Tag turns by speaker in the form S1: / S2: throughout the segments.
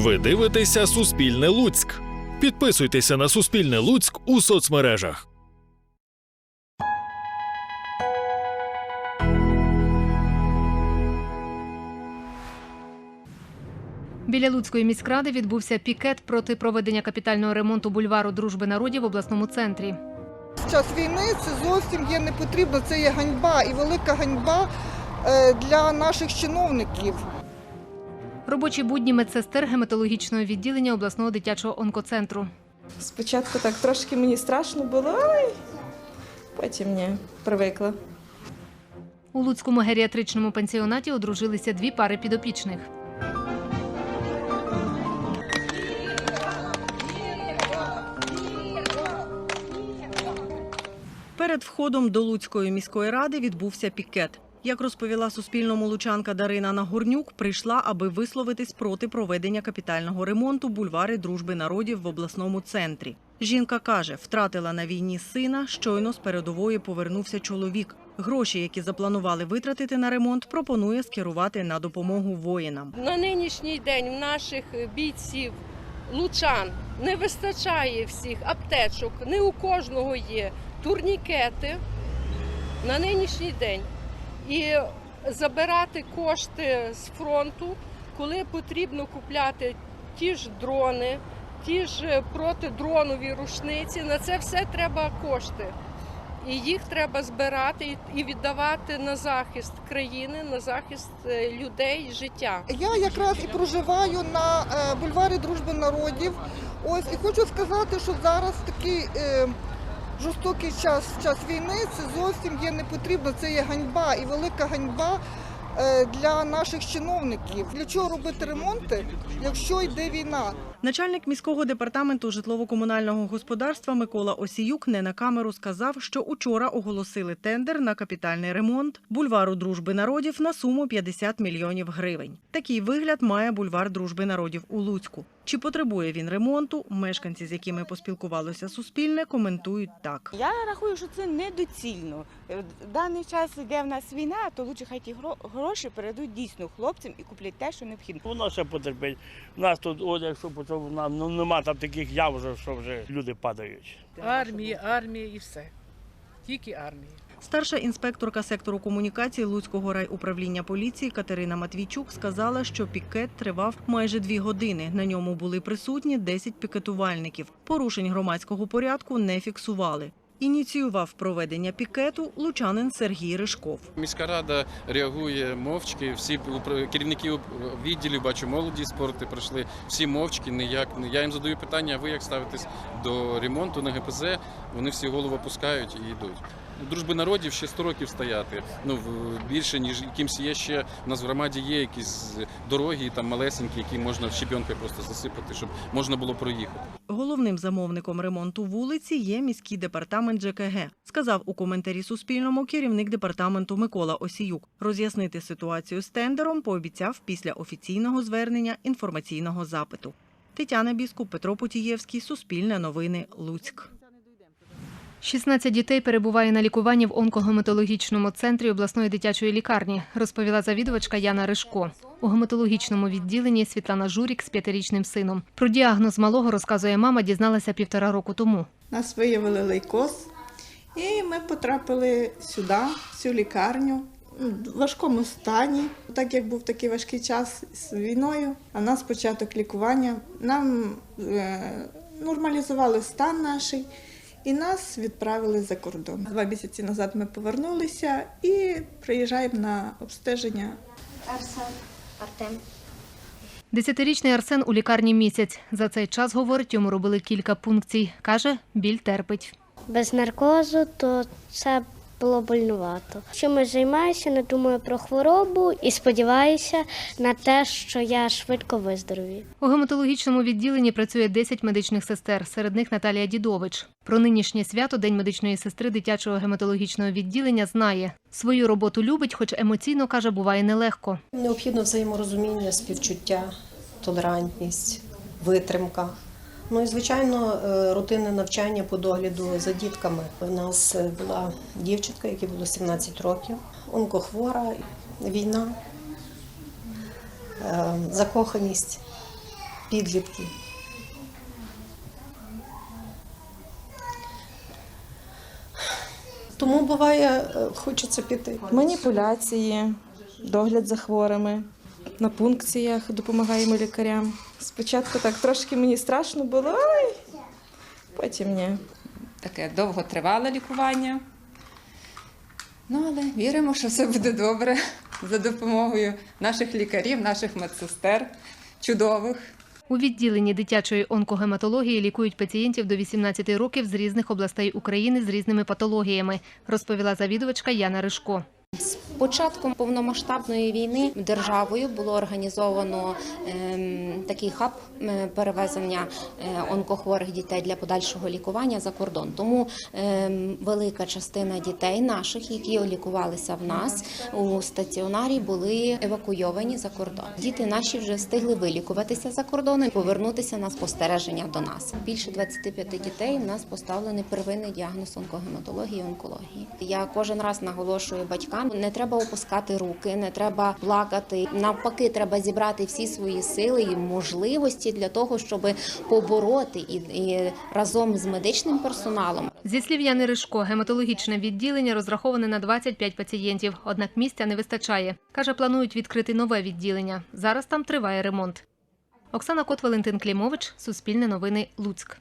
S1: Ви дивитеся Суспільне Луцьк. Підписуйтеся на Суспільне Луцьк у соцмережах.
S2: Біля Луцької міськради відбувся пікет проти проведення капітального ремонту бульвару Дружби народів в обласному центрі.
S3: В час війни це зовсім є не потрібно. Це є ганьба і велика ганьба е, для наших чиновників.
S2: Робочі будні медсестер гематологічного відділення обласного дитячого онкоцентру.
S4: Спочатку так трошки мені страшно було, але потім ні, привикла.
S2: У Луцькому геріатричному пансіонаті одружилися дві пари підопічних.
S5: Перед входом до Луцької міської ради відбувся пікет. Як розповіла Суспільному лучанка Дарина Нагорнюк, прийшла, аби висловитись проти проведення капітального ремонту бульвари Дружби народів в обласному центрі. Жінка каже, втратила на війні сина. Щойно з передової повернувся чоловік. Гроші, які запланували витратити на ремонт, пропонує скерувати на допомогу воїнам.
S6: На нинішній день в наших бійців лучан не вистачає всіх аптечок, не у кожного є турнікети на нинішній день. І забирати кошти з фронту, коли потрібно купляти ті ж дрони, ті ж протидронові рушниці, на це все треба кошти. І їх треба збирати і- віддавати на захист країни, на захист е, людей, життя.
S3: Я якраз і проживаю на е, бульварі Дружби народів. Ось і хочу сказати, що зараз такий е, жорстокий час, час війни, це зовсім є не потрібно. Це є ганьба і велика ганьба. е, Для наших чиновників для чого робити ремонти, якщо йде війна?
S5: Начальник міського департаменту житлово-комунального господарства Микола Осіюк не на камеру сказав, що учора оголосили тендер на капітальний ремонт бульвару Дружби народів на суму 50 мільйонів гривень. Такий вигляд має бульвар Дружби народів у Луцьку. Чи потребує він ремонту? Мешканці, з якими поспілкувалося Суспільне, коментують так.
S7: Я рахую, що це недоцільно. Е, В даний час йде в нас війна, то лучше хай ті гро- гроші передуть дійсно хлопцям і куплять те, що необхідно.
S8: Воно ще потерпить. У нас тут, от якщо по цьому нам ну, нема там таких яв, вже, що вже люди падають.
S9: Армії, армії і все. Тільки армії.
S5: Старша інспекторка сектору комунікації Луцького райуправління поліції Катерина Матвійчук сказала, що пікет тривав майже дві години. На ньому були присутні 10 пікетувальників. Порушень громадського порядку не фіксували. Ініціював проведення пікету лучанин Сергій Ришков.
S10: Міська рада реагує мовчки. Всі керівники відділів, бачу, молоді спорти прийшли. Всі мовчки, ніяк. Я їм задаю питання, а ви як ставитесь до ремонту на ГПЗ? Вони всі голову опускають і йдуть. Дружби народів ще 100 років стояти. Ну більше ніж якимсь є ще у нас в громаді є якісь дороги, там малесенькі, які можна щебенкою просто засипати, щоб можна було проїхати.
S5: Головним замовником ремонту вулиці є міський департамент ЖКГ, сказав у коментарі Суспільному керівник департаменту Микола Осіюк. Роз'яснити ситуацію з тендером пообіцяв після офіційного звернення інформаційного запиту. Тетяна Біскуп, Петро Потієвський, Суспільне новини, Луцьк.
S2: 16 дітей перебуває на лікуванні в онкогематологічному центрі обласної дитячої лікарні, розповіла завідувачка Яна Ришко. У гематологічному відділенні Світлана Журік з п'ятирічним сином. Про діагноз малого розказує мама, дізналася півтора року тому.
S4: Нас виявили лейкоз, і ми потрапили сюди, в цю лікарню. В важкому стані, так як був такий важкий час з війною, а нас початок лікування. Нам е, нормалізували стан наш і нас відправили за кордон. Два місяці назад ми повернулися і приїжджаємо на обстеження
S11: Арсен, Артем.
S2: Десятирічний Арсен у лікарні місяць. За цей час, говорить, йому робили кілька пункцій. Каже, біль терпить.
S11: Без наркозу, то це було больнувато. Чимось займаюся, не думаю про хворобу і сподіваюся на те, що я швидко виздоровію.
S2: У гематологічному відділенні працює 10 медичних сестер, серед них Наталія Дідович. Про нинішнє свято День медичної сестри дитячого гематологічного відділення знає. Свою роботу любить, хоч емоційно каже, буває нелегко.
S12: Необхідно взаєморозуміння, співчуття, толерантність, витримка. Ну і звичайно, е, рутинне навчання по догляду за дітками. У нас е, була дівчинка, якій було 17 років, онкохвора, війна, е, закоханість. підлітки. Тому буває, хочеться піти.
S13: Маніпуляції, догляд за хворими. На пункціях допомагаємо лікарям. Спочатку так трошки мені страшно було, ой, потім ні.
S14: таке довготривале лікування. Ну, але віримо, що все буде добре за допомогою наших лікарів, наших медсестер чудових.
S2: У відділенні дитячої онкогематології лікують пацієнтів до 18 років з різних областей України з різними патологіями, розповіла завідувачка Яна Ришко.
S15: З початком повномасштабної війни державою було організовано ем, такий хаб е, перевезення е, онкохворих дітей для подальшого лікування за кордон. Тому ем, велика частина дітей наших, які лікувалися в нас у стаціонарі, були евакуйовані за кордон. Діти наші вже встигли вилікуватися за кордоном і повернутися на спостереження до нас. Більше 25 дітей у нас поставлений первинний діагноз онкогематології і онкології. Я кожен раз наголошую батькам, не треба опускати руки, не треба плакати. Навпаки, треба зібрати всі свої сили і можливості для того, щоб побороти і, і разом з медичним персоналом
S2: Зі слів Яни Ришко, гематологічне відділення розраховане на 25 пацієнтів, однак місця не вистачає. Каже, планують відкрити нове відділення. Зараз там триває ремонт. Оксана Кот, Валентин Клімович, Суспільне новини, Луцьк.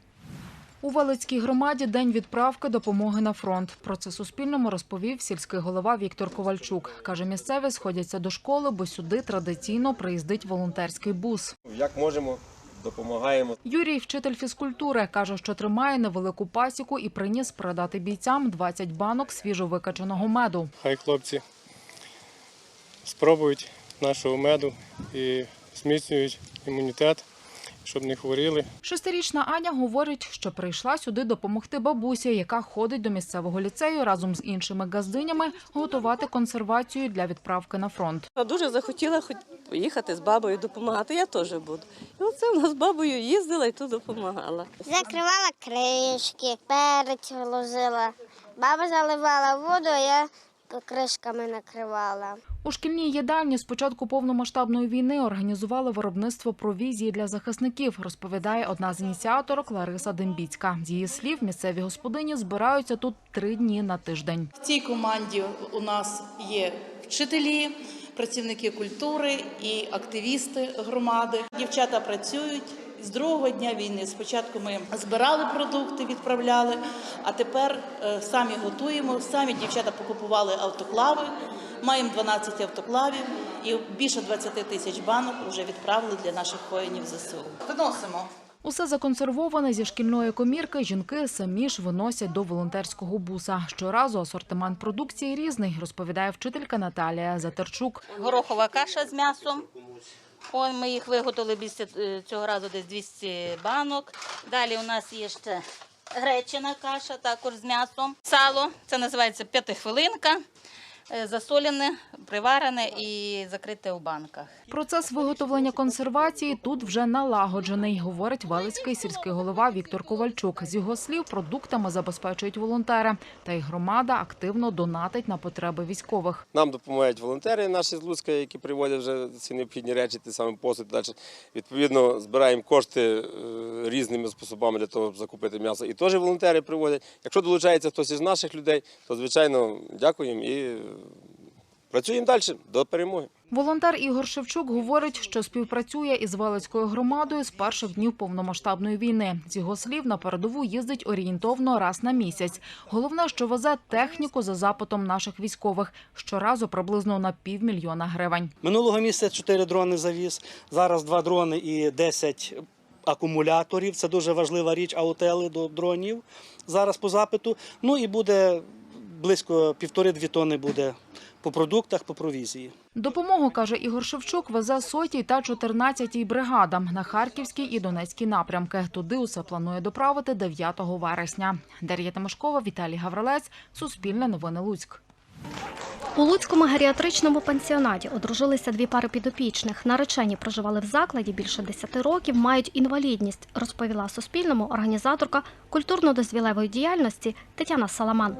S16: У Велицькій громаді день відправки допомоги на фронт. Про це Суспільному розповів сільський голова Віктор Ковальчук. Каже, місцеві сходяться до школи, бо сюди традиційно приїздить волонтерський бус.
S17: Як можемо, допомагаємо.
S16: Юрій, вчитель фізкультури, каже, що тримає невелику пасіку і приніс передати бійцям 20 банок свіжовикачаного меду.
S18: Хай хлопці спробують нашого меду і зміцнюють імунітет, щоб не хворіли.
S16: Шестирічна Аня говорить, що прийшла сюди допомогти бабусі, яка ходить до місцевого ліцею разом з іншими газдинями готувати консервацію для відправки на фронт.
S19: Дуже захотіла хоч поїхати з бабою допомагати, я теж буду. І оце вона з бабою їздила і тут допомагала.
S11: Закривала кришки, перець вложила. Баба заливала воду, а я кришками накривала.
S16: У шкільній їдальні з початку повномасштабної війни організували виробництво провізії для захисників, розповідає одна з ініціаторок Лариса Дембіцька. З її слів, місцеві господині збираються тут три дні на тиждень.
S9: В цій команді у нас є вчителі, працівники культури і активісти громади. Дівчата працюють. З другого дня війни спочатку ми збирали продукти, відправляли, а тепер е, самі готуємо. Самі дівчата покупували автоклави. Маємо 12 автоклавів і більше 20 тисяч банок вже відправили для наших воїнів ЗСУ. Виносимо.
S16: Усе законсервоване зі шкільної комірки жінки самі ж виносять до волонтерського буса. Щоразу асортимент продукції різний, розповідає вчителька Наталія Затерчук.
S20: горохова каша з м'ясом. Ой, ми їх виготовили більше е, цього разу десь 200 банок. Далі у нас є ще гречина каша, також з м'ясом. Сало, це називається п'ятихвилинка, засолене, приварене і закрите у банках.
S16: Процес виготовлення консервації тут вже налагоджений, говорить Велицький сільський голова Віктор Ковальчук. З його слів, продуктами забезпечують волонтери, та й громада активно донатить на потреби військових.
S17: Нам допомагають волонтери наші з Луцька, які приводять вже ці необхідні речі, ті саме посуд. Далі відповідно збираємо кошти е, різними способами для того, щоб закупити м'ясо. І теж волонтери приводять. Якщо долучається хтось із наших людей, то звичайно дякуємо і е, працюємо далі до перемоги.
S16: Волонтер Ігор Шевчук говорить, що співпрацює із Велицькою громадою з перших днів повномасштабної війни. З його слів, на передову їздить орієнтовно раз на місяць. Головне, що везе техніку за запитом наших військових щоразу приблизно на півмільйона гривень.
S21: Минулого місяця 4 дрони завіз, зараз 2 дрони і 10 акумуляторів. Це дуже важлива річ, аутели до дронів зараз по запиту. Ну і буде близько півтори-дві тони буде по продуктах, по провізії.
S16: Допомогу, каже Ігор Шевчук, везе сотій та 14-й бригадам на Харківський і Донецький напрямки. Туди усе планує доправити 9 вересня. Дар'я Тимошкова, Віталій Гаврилець, Суспільне новини Луцьк.
S22: У Луцькому геріатричному пансіонаті одружилися дві пари підопічних. Наречені проживали в закладі більше 10 років, мають інвалідність, розповіла Суспільному організаторка культурно-дозвілевої діяльності Тетяна Саламан.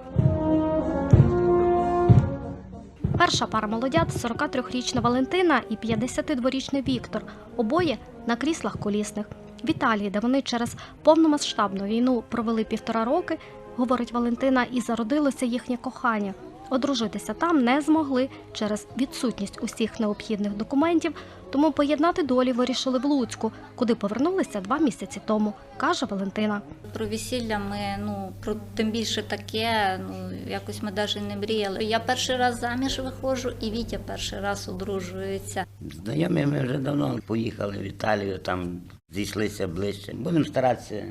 S22: Перша пара молодят 43-річна Валентина і 52-річний Віктор. Обоє на кріслах колісних. В Італії, де вони через повномасштабну війну провели півтора роки, говорить Валентина, і зародилося їхнє кохання. Одружитися там не змогли через відсутність усіх необхідних документів, тому поєднати долі вирішили в Луцьку, куди повернулися два місяці тому, каже Валентина.
S23: Про весілля ми ну про тим більше таке. Ну якось ми навіть не мріяли. Я перший раз заміж виходжу, і Вітя перший раз одружується.
S24: Знайомі ми вже давно поїхали в Італію, там зійшлися ближче. Будемо старатися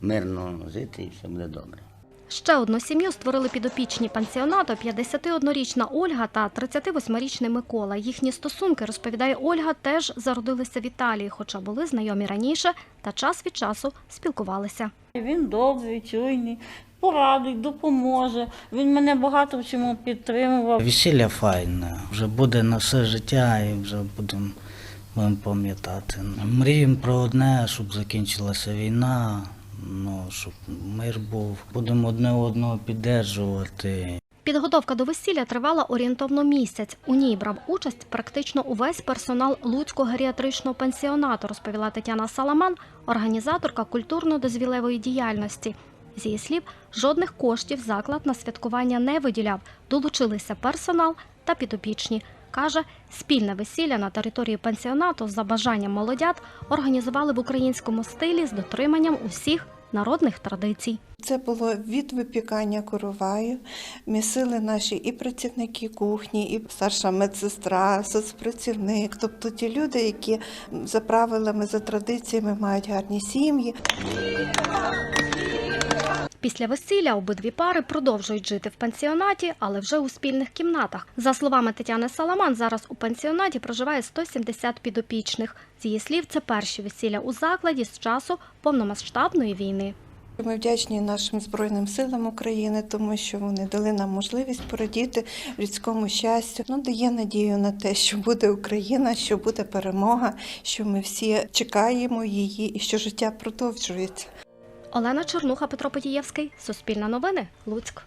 S24: мирно жити і все буде добре.
S22: Ще одну сім'ю створили підопічні пансіонату 51-річна Ольга та 38-річний Микола. Їхні стосунки, розповідає Ольга, теж зародилися в Італії, хоча були знайомі раніше та час від часу спілкувалися.
S25: Він добрий, чуйний, порадить, допоможе. Він мене багато в чому підтримував.
S26: Весілля файне, вже буде на все життя і вже будемо будем пам'ятати. Мріємо про одне, щоб закінчилася війна, ну, щоб мир був. Будемо одне одного піддержувати.
S22: Підготовка до весілля тривала орієнтовно місяць. У ній брав участь практично увесь персонал Луцького геріатричного пансіонату, розповіла Тетяна Саламан, організаторка культурно-дозвілевої діяльності. З її слів, жодних коштів заклад на святкування не виділяв. Долучилися персонал та підопічні. Каже, спільне весілля на території пансіонату за бажанням молодят організували в українському стилі з дотриманням усіх народних традицій.
S4: Це було від випікання короваю. Місили наші і працівники кухні, і старша медсестра, соцпрацівник, тобто ті люди, які за правилами, за традиціями мають гарні сім'ї.
S22: Після весілля обидві пари продовжують жити в пансіонаті, але вже у спільних кімнатах. За словами Тетяни Саламан, зараз у пансіонаті проживає 170 підопічних. З її слів, це перші весілля у закладі з часу повномасштабної війни.
S4: Ми вдячні нашим Збройним силам України, тому що вони дали нам можливість порадіти людському щастю. Ну, дає надію на те, що буде Україна, що буде перемога, що ми всі чекаємо її і що життя продовжується.
S22: Олена Чернуха, Петро Потієвський, Суспільне новини, Луцьк.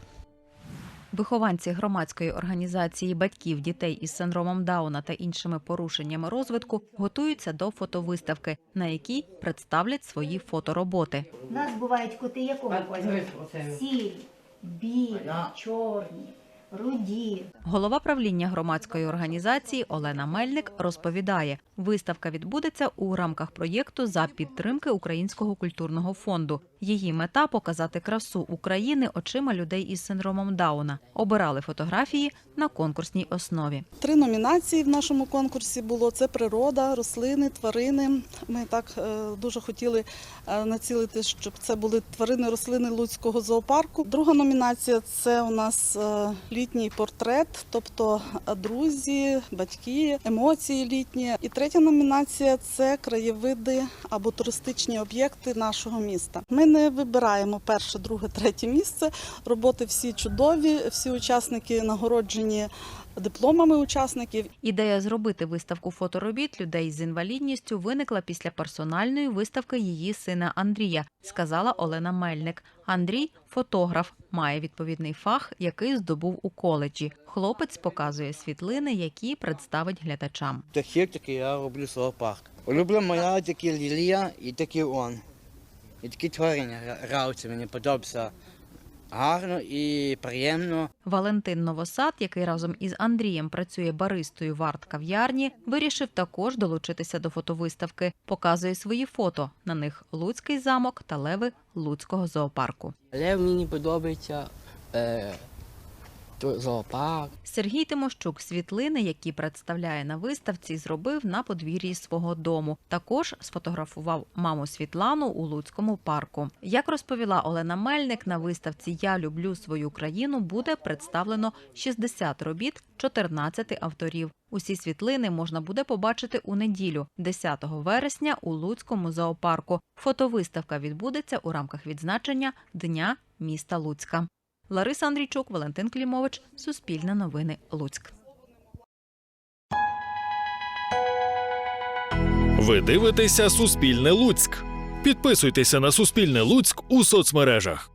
S27: Вихованці громадської організації батьків дітей із синдромом Дауна та іншими порушеннями розвитку готуються до фотовиставки, на якій представлять свої фотороботи.
S28: У нас бувають коти якого кольору? Сірі, білі, чорні, руді.
S27: Голова правління громадської організації Олена Мельник розповідає, виставка відбудеться у рамках проєкту за підтримки Українського культурного фонду. Її мета показати красу України очима людей із синдромом Дауна. Обирали фотографії на конкурсній основі.
S29: Три номінації в нашому конкурсі було: це природа, рослини, тварини. Ми так е, дуже хотіли е, націлити, щоб це були тварини, рослини Луцького зоопарку. Друга номінація це у нас е, літній портрет, тобто друзі, батьки, емоції літні. І третя номінація це краєвиди або туристичні об'єкти нашого міста. Ми не вибираємо перше, друге, третє місце. Роботи всі чудові, всі учасники нагороджені дипломами учасників.
S27: Ідея зробити виставку фоторобіт людей з інвалідністю виникла після персональної виставки її сина Андрія, сказала Олена Мельник. Андрій фотограф, має відповідний фах, який здобув у коледжі. Хлопець показує світлини, які представить глядачам.
S30: Таких таки я роблю зоопарк. Улюблена моя такі лілія і такі он. І такі творення гравці мені подобається гарно і приємно.
S27: Валентин Новосад, який разом із Андрієм працює баристою в арт-кав'ярні, вирішив також долучитися до фотовиставки. Показує свої фото. На них Луцький замок та леви Луцького зоопарку.
S30: Лев мені подобається е, зоопарк.
S27: Сергій Тимощук світлини, які представляє на виставці, зробив на подвір'ї свого дому. Також сфотографував маму Світлану у Луцькому парку. Як розповіла Олена Мельник, на виставці Я люблю свою країну буде представлено 60 робіт 14 авторів. Усі світлини можна буде побачити у неділю, 10 вересня, у Луцькому зоопарку. Фотовиставка відбудеться у рамках відзначення Дня міста Луцька. Лариса Андрійчук, Валентин Клімович, Суспільне новини, Луцьк.
S31: Ви дивитеся Суспільне Луцьк. Підписуйтеся на Суспільне Луцьк у соцмережах.